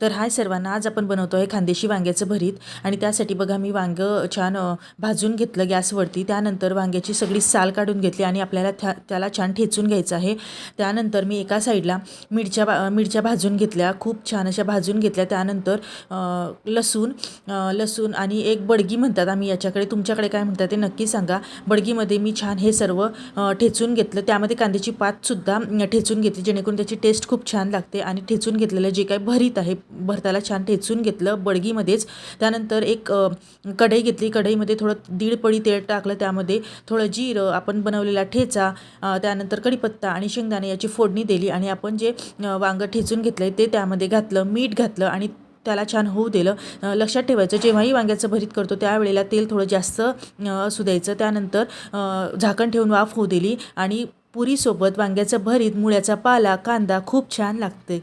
तर हाय सर्वांना आज आपण बनवतो आहे खांदेशी वांग्याचं भरीत. आणि त्यासाठी बघा मी वांगं छान भाजून घेतलं गॅसवरती. त्यानंतर वांग्याची सगळी साल काढून घेतली आणि आपल्याला त्या त्याला छान ठेचून घ्यायचं आहे. त्यानंतर मी एका साईडला मिरच्या बा मिरच्या भाजून घेतल्या. खूप छान अशा भाजून घेतल्या. त्यानंतर लसूण लसूण आणि एक बडगी म्हणतात आम्ही याच्याकडे. तुमच्याकडे काय म्हणतात ते नक्की सांगा. बडगीमध्ये मी छान हे सर्व ठेचून घेतलं. त्यामध्ये कांद्याची पातसुद्धा ठेचून घेतली जेणेकरून त्याची टेस्ट खूप छान लागते. आणि ठेचून घेतलेलं जे काही भरीत आहे भरताला छान ठेचून घेतलं बडगीमध्येच. त्यानंतर एक कढई घेतली. कढईमध्ये थोडं दीड पडी तेल टाकलं. त्यामध्ये थोडं जिरं आपण बनवलेला ठेचा त्यानंतर कढीपत्ता आणि शेंगदाणे याची फोडणी दिली आणि आपण जे वांगं ठेचून घेतलं आहे ते त्यामध्ये घातलं मीठ घातलं आणि त्याला छान होऊ दिलं. लक्षात ठेवायचं जेव्हाही वांग्याचं भरीत करतो त्यावेळेला तेल थोडं जास्त असू द्यायचं. त्यानंतर झाकण ठेवून वाफ होऊ दिली आणि पुरीसोबत वांग्याचं भरीत मुळ्याचा पाला कांदा खूप छान लागते